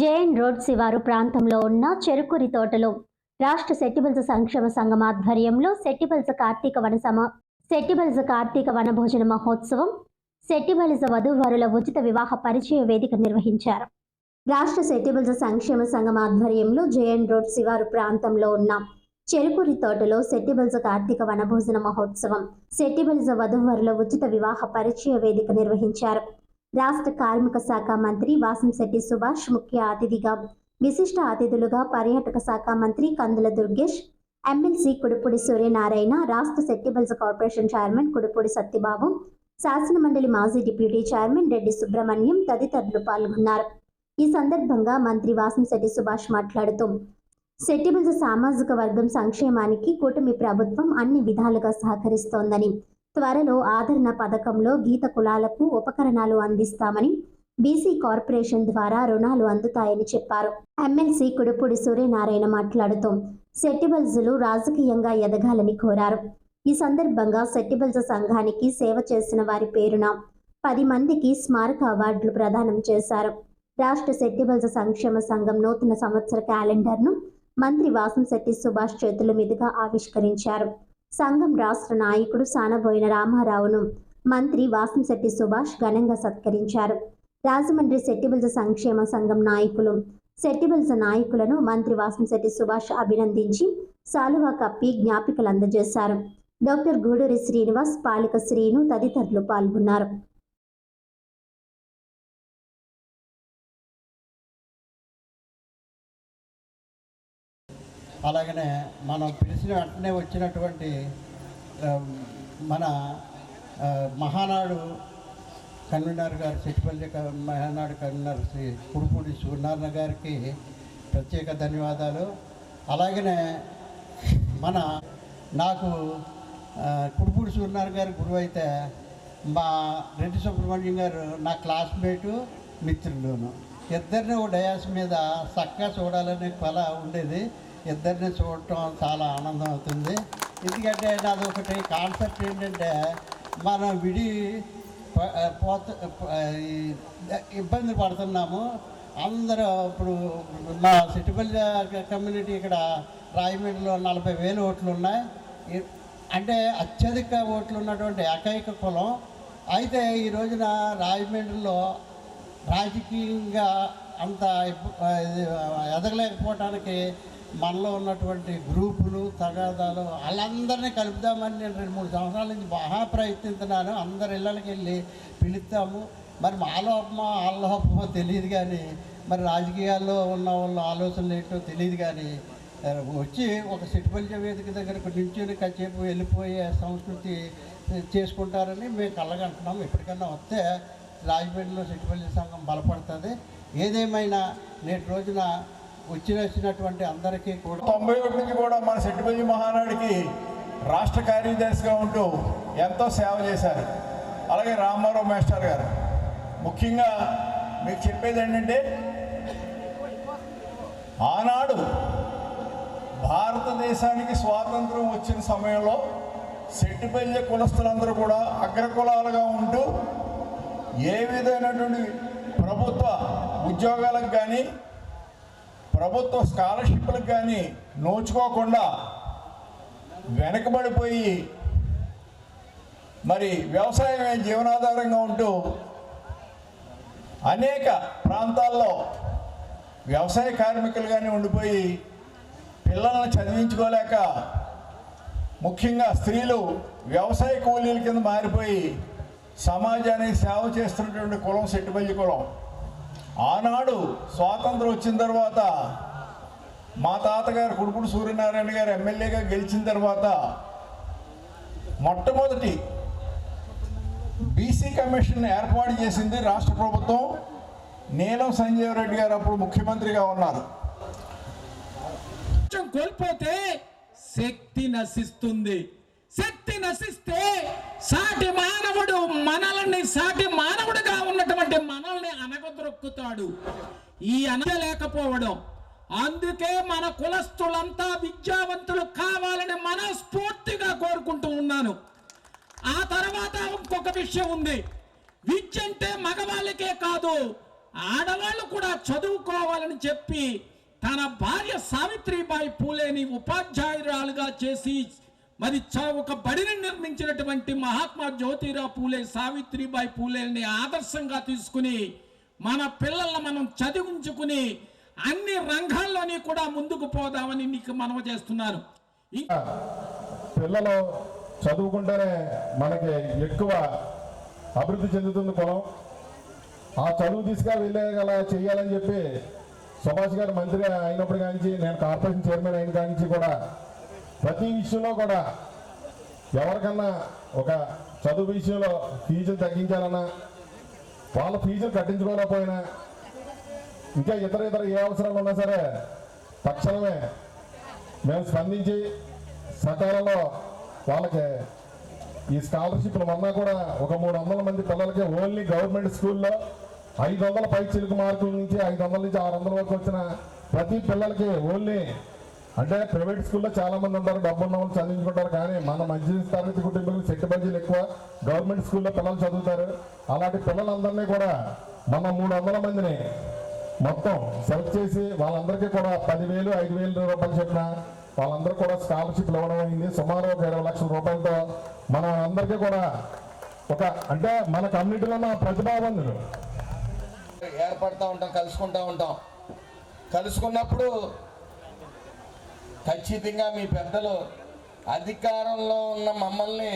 JN road శివారు ప్రాంతంలో ఉన్న చెరుకురి తోటలో రాష్ట్ర సెట్టిబల్స సంక్షేమ సంఘం ఆధ్వర్యంలో సెట్టిబల్స కార్తీక వన సమ సెట్టిబల్స కార్తీక వనభోజన మహోత్సవం సెట్టిబలిజ వధూవరుల ఉచిత వివాహ పరిచయ వేదిక నిర్వహించారు. రాష్ట్ర సెట్టిబల్స సంక్షేమ సంఘం ఆధ్వర్యంలో జేఎన్ రోడ్ శివారు ప్రాంతంలో ఉన్న చెరుకురి తోటలో సెట్టిబల్స కార్తీక వనభోజన మహోత్సవం సెట్టిబల్స వధూవరుల ఉచిత వివాహ పరిచయ వేదిక నిర్వహించారు. రాష్ట్ర కార్మిక శాఖ మంత్రి వాసంశెట్టి సుభాష్ ముఖ్య అతిథిగా విశిష్ట అతిథులుగా పర్యాటక శాఖ మంత్రి కందుల దుర్గేష్ ఎమ్మెల్సీ కుడుపూడి సూర్యనారాయణ రాష్ట్ర సెట్టిబల్స్ కార్పొరేషన్ చైర్మన్ కుడుపూడి సత్యబాబు శాసనమండలి మాజీ డిప్యూటీ చైర్మన్ రెడ్డి సుబ్రహ్మణ్యం తదితరులు పాల్గొన్నారు. ఈ సందర్భంగా మంత్రి వాసంశెట్టి సుభాష్ మాట్లాడుతూ సెట్టిబల్స్ సామాజిక వర్గం సంక్షేమానికి కూటమి ప్రభుత్వం అన్ని విధాలుగా సహకరిస్తోందని త్వరలో ఆదరణ పథకంలో గీత కులాలకు ఉపకరణాలు అందిస్తామని బీసీ కార్పొరేషన్ ద్వారా రుణాలు అందుతాయని చెప్పారు. ఎమ్మెల్సీ కుడుపుడి సూర్యనారాయణ మాట్లాడుతూ సెట్టిబల్స్లు రాజకీయంగా ఎదగాలని కోరారు. ఈ సందర్భంగా సెట్టిబల్స్ సంఘానికి సేవ చేసిన వారి పేరున పది మందికి స్మారక అవార్డులు ప్రదానం చేశారు. రాష్ట్ర సెట్టిబల్స్ సంక్షేమ సంఘం నూతన సంవత్సర క్యాలెండర్ను మంత్రి వాసంశెట్టి సుభాష్ చేతుల మీదుగా ఆవిష్కరించారు. సంఘం రాష్ట్ర నాయకుడు సానబోయిన రామారావును మంత్రి వాసంశెట్టి సుభాష్ ఘనంగా సత్కరించారు. రాజమండ్రి సెట్టిబుల్స సంక్షేమ సంఘం నాయకులు సెట్టిబుల్స నాయకులను మంత్రి వాసంశెట్టి సుభాష్ అభినందించి సాలువా కప్పి జ్ఞాపికలు అందజేశారు. డాక్టర్ గూడూరి శ్రీనివాస్ పాలిక శ్రీను తదితరులు పాల్గొన్నారు. అలాగనే మనం పిలిచిన వెంటనే వచ్చినటువంటి మన మహానాడు కన్వీనర్ గారు చెట్టుపల్లి మహానాడు కన్వీనర్ శ్రీ కుడుపూడి సూర్యనారాయణ గారికి ప్రత్యేక ధన్యవాదాలు. అలాగనే మన నాకు కుడుపూడి సూర్యనారాయణ గారి గురువు అయితే మా రెడ్డి సుబ్రహ్మణ్యం గారు నా క్లాస్మేటు మిత్రులను. ఇద్దరిని ఓ డయాస్ మీద చక్కగా చూడాలనే కళ ఉండేది. ఇద్దరిని చూడటం చాలా ఆనందం అవుతుంది. ఎందుకంటే నాది ఒకటి కాన్సెప్ట్ ఏంటంటే మనం విడి పోత ఇబ్బంది పడుతున్నాము. అందరూ ఇప్పుడు మా సిటిపల్లి కమ్యూనిటీ ఇక్కడ రాయమండ్రిలో నలభై వేలు ఓట్లు ఉన్నాయి. అంటే అత్యధిక ఓట్లు ఉన్నటువంటి ఏకైక కులం. అయితే ఈ రోజున రాజమండ్రిలో రాజకీయంగా అంత ఎదగలేకపోవటానికి మనలో ఉన్నటువంటి గ్రూపులు తగాదాలు వాళ్ళందరినీ కలుపుదామని నేను రెండు మూడు సంవత్సరాల నుంచి బాగా ప్రయత్నిస్తున్నాను. అందరి ఇళ్ళకి వెళ్ళి పిలుస్తాము. మరి మా లోపమో వాళ్ళ లోపమో తెలియదు కానీ మరి రాజకీయాల్లో ఉన్న వాళ్ళ ఆలోచనలు ఏంటో తెలియదు కానీ వచ్చి ఒక సిటిపల్చ వేదిక దగ్గరకు నించుని కాసేపు వెళ్ళిపోయే సంస్కృతి చేసుకుంటారని మేము కళ్ళగంటున్నాం ఎప్పటికన్నా వస్తే రాజమండ్రిలో సిటిపల్లి సంఘం బలపడుతుంది. ఏదేమైనా నేటి రోజున వచ్చినటువంటి అందరికీ కూడా తొంభై ఒకటికి కూడా మన సెట్టిపల్లి మహానాడికి రాష్ట్ర కార్యదర్శిగా ఉంటూ ఎంతో సేవ చేశారు. అలాగే రామారావు మాస్టర్ గారు. ముఖ్యంగా మీకు చెప్పేది ఏంటంటే ఆనాడు భారతదేశానికి స్వాతంత్రం వచ్చిన సమయంలో సెట్టిపల్లి కులస్తులందరూ కూడా అగ్రకులాలుగా ఉంటూ ఏ విధమైనటువంటి ప్రభుత్వ ఉద్యోగాలకు కానీ ప్రభుత్వ స్కాలర్షిప్లకు కానీ నోచుకోకుండా వెనకబడిపోయి మరి వ్యవసాయమే జీవనాధారంగా ఉంటూ అనేక ప్రాంతాల్లో వ్యవసాయ కార్మికులుగానే ఉండిపోయి పిల్లల్ని చదివించుకోలేక ముఖ్యంగా స్త్రీలు వ్యవసాయ కూలీల కింద మారిపోయి సమాజానికి సేవ చేస్తున్నటువంటి కులం సెట్టుబల్లి కులం. ఆనాడు స్వాతంత్రం వచ్చిన తర్వాత మా తాతగారు కుడుకుడు సూర్యనారాయణ గారు ఎమ్మెల్యేగా గెలిచిన తర్వాత మొట్టమొదటి బీసీ కమిషన్ ఏర్పాటు చేసింది రాష్ట్ర ప్రభుత్వం. నీలం సంజీవ్ రెడ్డి గారు అప్పుడు ముఖ్యమంత్రిగా ఉన్నారు. కొంచెం కోల్పోతే శక్తి నశిస్తుంది. శక్తి నశిస్తే సాటి మానవుడు మనల్ని సాటి అనగదొక్కుతాడు ఈ అనలేకపోవడం అందుకే మన కులస్తులంతా విద్యావంతులు కావాలని మనస్ఫూర్తిగా కోరుకుంటూ ఉన్నాను. ఆ తర్వాత ఇంకొక విషయం ఉంది. విద్య అంటే మగవాళ్ళకే కాదు ఆడవాళ్ళు కూడా చదువుకోవాలని చెప్పి తన భార్య సావిత్రిబాయి పూలేని ఉపాధ్యాయురాలుగా చేసి మరి చ- ఒక బడిని నిర్మించినటువంటి మహాత్మా జ్యోతిరావు పూలే సావిత్రిబాయి పూలేని ఆదర్శంగా తీసుకుని మన పిల్లల్ని మనం చదివించుకుని అన్ని రంగాల్లోని కూడా ముందుకు పోదామని నీకు మనవ చేస్తున్నాను ఇంకా పిల్లలు చదువుకుంటేనే మనకి ఎక్కువ అభివృద్ధి చెందుతుంది కులం. ఆ చదువు తీసుకు వెళ్ళగల చేయాలని చెప్పి సుభాష్ గారు మంత్రి అయినప్పుడు కానించి నేను కార్పొరేషన్ చైర్మన్ అయిన కానించి కూడా ప్రతి విషయంలో కూడా ఎవరికన్నా ఒక చదువు విషయంలో ఫీజులు తగ్గించాలన్నా వాళ్ళ ఫీజులు కట్టించుకోలేకపోయినా. ఇంకా ఇతర ఇతర ఏ అవసరాలు ఉన్నా సరే తక్షణమే మేము స్పందించి సకాలంలో వాళ్ళకి ఈ స్కాలర్షిప్లు మొన్న కూడా ఒక మూడు వందల మంది పిల్లలకి ఓన్లీ గవర్నమెంట్ స్కూల్లో ఐదు వందల పై చిలుకు మార్కుల నుంచి ఐదు వందల నుంచి ఆరు వందల వరకు వచ్చిన ప్రతి పిల్లలకి ఓన్లీ అంటే ప్రైవేట్ స్కూల్లో చాలా మంది ఉంటారు డబ్బు ఉన్న వాళ్ళు చదివించుకుంటారు కానీ మన మంచి తరగతి కుటుంబాలకు శక్తి బడ్జీలు ఎక్కువ. గవర్నమెంట్ స్కూల్లో పిల్లలు చదువుతారు. అలాంటి పిల్లలందరినీ కూడా మన మూడు వందల మందిని మొత్తం సెలెక్ట్ చేసి వాళ్ళందరికీ కూడా పదివేలు ఐదు వేలు రూపాయలు చెప్పిన వాళ్ళందరూ కూడా స్కాలర్షిప్లు ఇవ్వడం అయింది. సుమారు ఒక ఇరవై లక్షల రూపాయలతో మన అందరికీ కూడా ఒక అంటే మన కమ్యూనిటీలో ఉన్న ప్రతిభావంతులు ఏర్పడతా ఉంటాం కలుసుకుంటా ఉంటాం. కలుసుకున్నప్పుడు ఖచ్చితంగా మీ పెద్దలు అధికారంలో ఉన్న మమ్మల్ని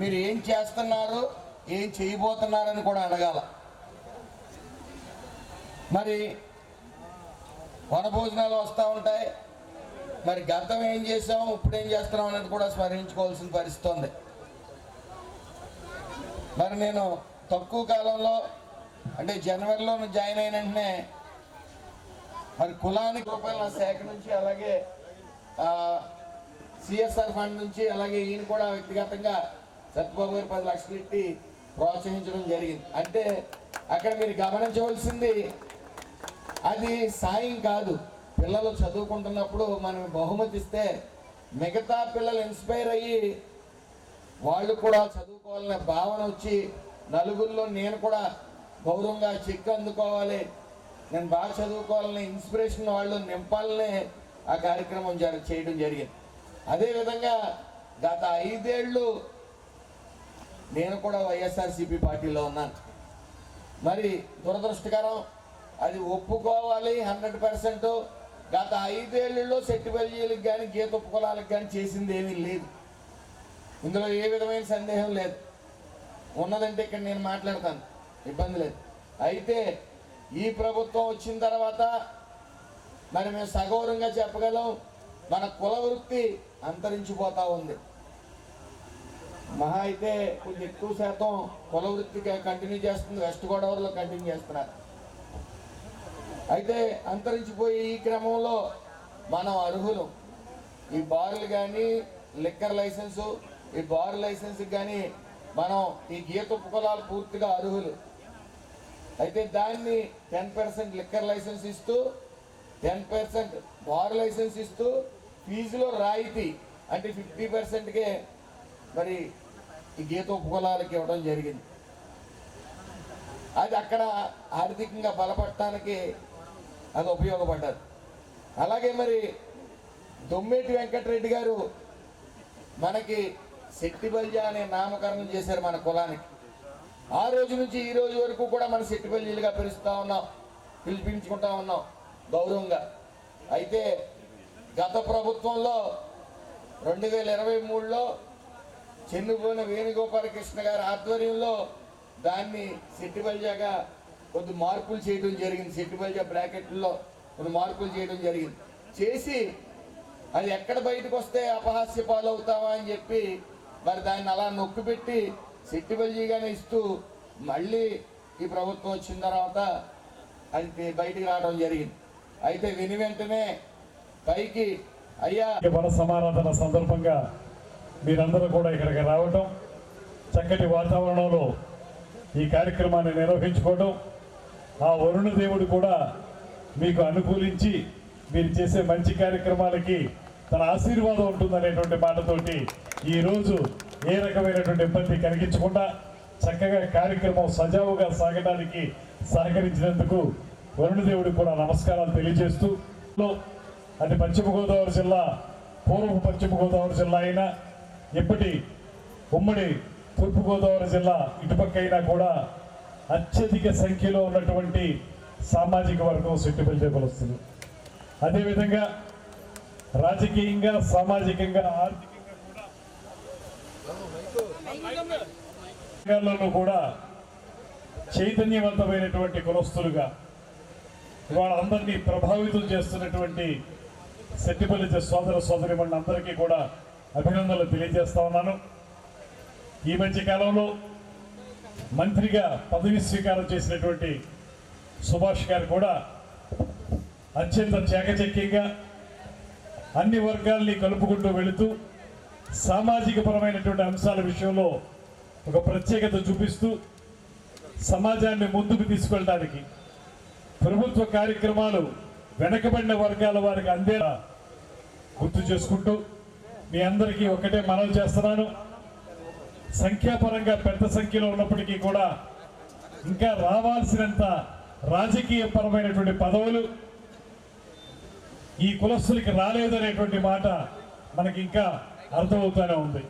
మీరు ఏం చేస్తున్నారు ఏం చేయబోతున్నారని కూడా అడగాల. మరి వనభోజనాలు వస్తూ ఉంటాయి. మరి గతం ఏం చేసాం ఇప్పుడు ఏం చేస్తున్నాం అనేది కూడా స్మరించుకోవాల్సిన పరిస్థితి ఉంది. మరి నేను తక్కువ కాలంలో అంటే జనవరిలో జాయిన్ అయిన వెంటనే మరి కులానికి రూపాయల నా శాఖ నుంచి అలాగే సిఎస్ఆర్ ఫండ్ నుంచి అలాగే ఈయన కూడా వ్యక్తిగతంగా సత్యబాబు గారు పది లక్షలు ఇట్టి ప్రోత్సహించడం జరిగింది. అంటే అక్కడ మీరు గమనించవలసింది అది సాయం కాదు. పిల్లలు చదువుకుంటున్నప్పుడు మనం బహుమతి ఇస్తే మిగతా పిల్లలు ఇన్స్పైర్ అయ్యి వాళ్ళు కూడా చదువుకోవాలనే భావన వచ్చి నలుగురిలో నేను కూడా గౌరవంగా చెక్ అందుకోవాలి. నేను బాగా చదువుకోవాలనే ఇన్స్పిరేషన్ వాళ్ళు నింపాలనే ఆ కార్యక్రమం జర చేయడం జరిగింది. అదేవిధంగా గత ఐదేళ్ళు నేను కూడా వైఎస్ఆర్సీపీ పార్టీలో ఉన్నాను. మరి దురదృష్టకరం అది ఒప్పుకోవాలి హండ్రెడ్ పర్సెంట్. గత ఐదేళ్ళలో సెట్టిబల్జీలకు కానీ గీత ఉపకులాలకు కానీ చేసింది ఏమీ లేదు. ఇందులో ఏ విధమైన సందేహం లేదు. ఉన్నదంటే ఇక్కడ నేను మాట్లాడతాను. ఇబ్బంది లేదు. అయితే ఈ ప్రభుత్వం వచ్చిన తర్వాత మరి మేము సగౌరవంగా చెప్పగలం మన కుల వృత్తి అంతరించిపోతూ ఉంది. మహా అయితే కొంచెం ఎక్కువ శాతం కుల వృత్తి కంటిన్యూ చేస్తుంది వెస్ట్ గోదావరిలో కంటిన్యూ చేస్తున్నారు. అయితే అంతరించిపోయే ఈ క్రమంలో మనం అర్హులు. ఈ బార్లు కానీ లిక్కర్ లైసెన్సు ఈ బార్ లైసెన్స్ కానీ మనం ఈ గీత ఉపకులాలు పూర్తిగా అర్హులు. అయితే దాన్ని టెన్ పర్సెంట్ లిక్కర్ లైసెన్స్ ఇస్తూ టెన్ పర్సెంట్ బార్ లైసెన్స్ ఇస్తూ ఫీజులో రాయితీ. అంటే ఫిఫ్టీ పర్సెంట్కే మరి ఈ గీత ఉపకులాలకి ఇవ్వడం జరిగింది. అది అక్కడ ఆర్థికంగా బలపడటానికి అది ఉపయోగపడ్డది. అలాగే మరి దొమ్మేటి వెంకటరెడ్డి గారు మనకి శక్తిబల్జ అనే నామకరణం చేశారు మన కులానికి. ఆ రోజు నుంచి ఈ రోజు వరకు కూడా మన శక్తిబల్జీలుగా పిలుస్తూ ఉన్నాం పిలిపించుకుంటా ఉన్నాం. గౌరవంగా. అయితే గత ప్రభుత్వంలో రెండు వేల ఇరవై మూడులో చెన్నుపోయిన వేణుగోపాలకృష్ణ గారి ఆధ్వర్యంలో దాన్ని సెట్టిబల్జాగా కొద్ది మార్పులు చేయడం జరిగింది. సెట్టిబల్జా బ్రాకెట్లో కొన్ని మార్పులు చేయడం జరిగింది. చేసి అది ఎక్కడ బయటకు వస్తే అపహాస్య పాలవుతావా అని చెప్పి మరి దాన్ని అలా నొక్కి పెట్టి సెట్టిబల్జీగానే ఇస్తూ మళ్ళీ ఈ ప్రభుత్వం వచ్చిన తర్వాత అది బయటకు బయటికి రావడం జరిగింది. అయితే విని వెంటనే పైకి. అయ్యా! వన సమారాధన సందర్భంగా మీరందరూ కూడా ఇక్కడికి రావటం చక్కటి వాతావరణంలో ఈ కార్యక్రమాన్ని నిర్వహించుకోవడం ఆ వరుణ దేవుడు కూడా మీకు అనుకూలించి మీరు చేసే మంచి కార్యక్రమాలకి తన ఆశీర్వాదం ఉంటుందనేటువంటి మాటతోటి ఈరోజు ఏ రకమైనటువంటి ఇబ్బంది కలిగించకుండా చక్కగా కార్యక్రమం సజావుగా సాగడానికి సహకరించినందుకు వరుణదేవుడికి కూడా నమస్కారాలు తెలియజేస్తూ అంటే అది పశ్చిమ గోదావరి జిల్లా పూర్వపు పశ్చిమ గోదావరి జిల్లా అయినా ఇప్పటి ఉమ్మడి తూర్పుగోదావరి జిల్లా ఇటుపక్క అయినా కూడా అత్యధిక సంఖ్యలో ఉన్నటువంటి సామాజిక వర్గం సెట్టిపల్లి కులస్తులు అదేవిధంగా రాజకీయంగా సామాజికంగా ఆర్థికంగా కూడా చైతన్యవంతమైనటువంటి కులస్తులుగా ఇవాళ అందరినీ ప్రభావితం చేస్తున్నటువంటి సెట్టిపల్లి సోదర సోదరి అందరికీ కూడా అభినందనలు తెలియజేస్తా ఉన్నాను. ఈ మధ్య కాలంలో మంత్రిగా పదవి స్వీకారం చేసినటువంటి సుభాష్ గారు కూడా అత్యంత చాకచక్యంగా అన్ని వర్గాల్ని కలుపుకుంటూ వెళుతూ సామాజిక పరమైనటువంటి అంశాల విషయంలో ఒక ప్రత్యేకత చూపిస్తూ సమాజాన్ని ముందుకు తీసుకెళ్ళడానికి ప్రభుత్వ కార్యక్రమాలు వెనకబడిన వర్గాల వారికి అందేలా గుర్తు చేసుకుంటూ మీ అందరికీ ఒకటే మనవి చేస్తున్నాను. సంఖ్యాపరంగా పెద్ద సంఖ్యలో ఉన్నప్పటికీ కూడా ఇంకా రావాల్సినంత రాజకీయ పరమైనటువంటి పదవులు ఈ కులస్తులకి రాలేదనేటువంటి మాట మనకి ఇంకా అర్థమవుతూనే ఉంది.